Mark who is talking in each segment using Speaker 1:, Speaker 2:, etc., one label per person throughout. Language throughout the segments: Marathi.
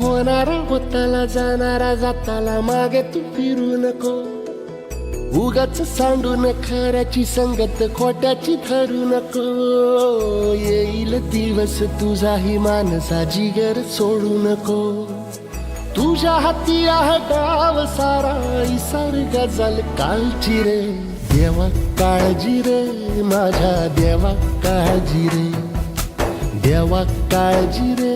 Speaker 1: होणारा होताला जाणारा जाताला मागे तू फिरू नको. उगाच सांडून खऱ्याची संगत खोट्याची धरू नको. येईल दिवस तुझाही मानसा जिगर सोडू नको. तुझ्या हाती आहे डाव सारा इसार गजल कालची रे. देवा काळजी रे माझ्या देवा काळजी रे. देवा काळजी रे.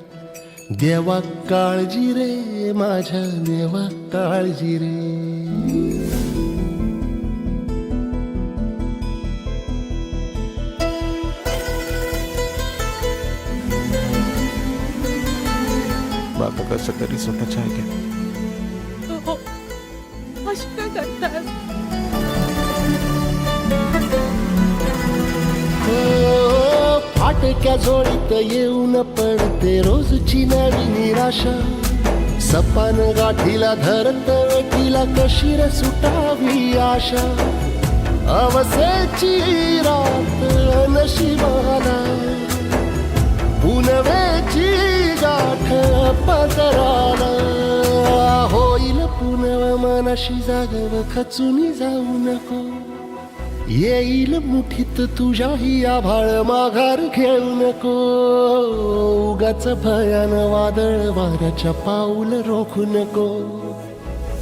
Speaker 1: देवा काळजी रे माझ्या देवा काळजी रे.
Speaker 2: बाबा कसं तरी स्वतःच्या ऐकेल
Speaker 3: हो अशी काय करतात
Speaker 1: हो, फाटक्या जोडीत येऊन पडते रोजची नवी निराशा. सपान गाठीला धरत वेठीला कशीर सुटावी आशा. अवसेची रात नशिबाला. पुनवेची गाठ पदराला. होईल पुनव मनाशी जागव खचून जाऊ नको. येईल मुठीत तुझ्याही आभाळ माघार घेऊ नको. उगाच भयान वादळ वाऱ्याच्या पाऊल रोखू नको.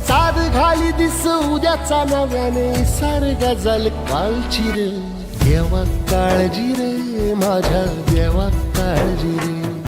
Speaker 1: साध घाली दिस उद्याचा नव्याने सार गजल कालची रे देवा काळजी रे माझ्या देवा काळजी रे.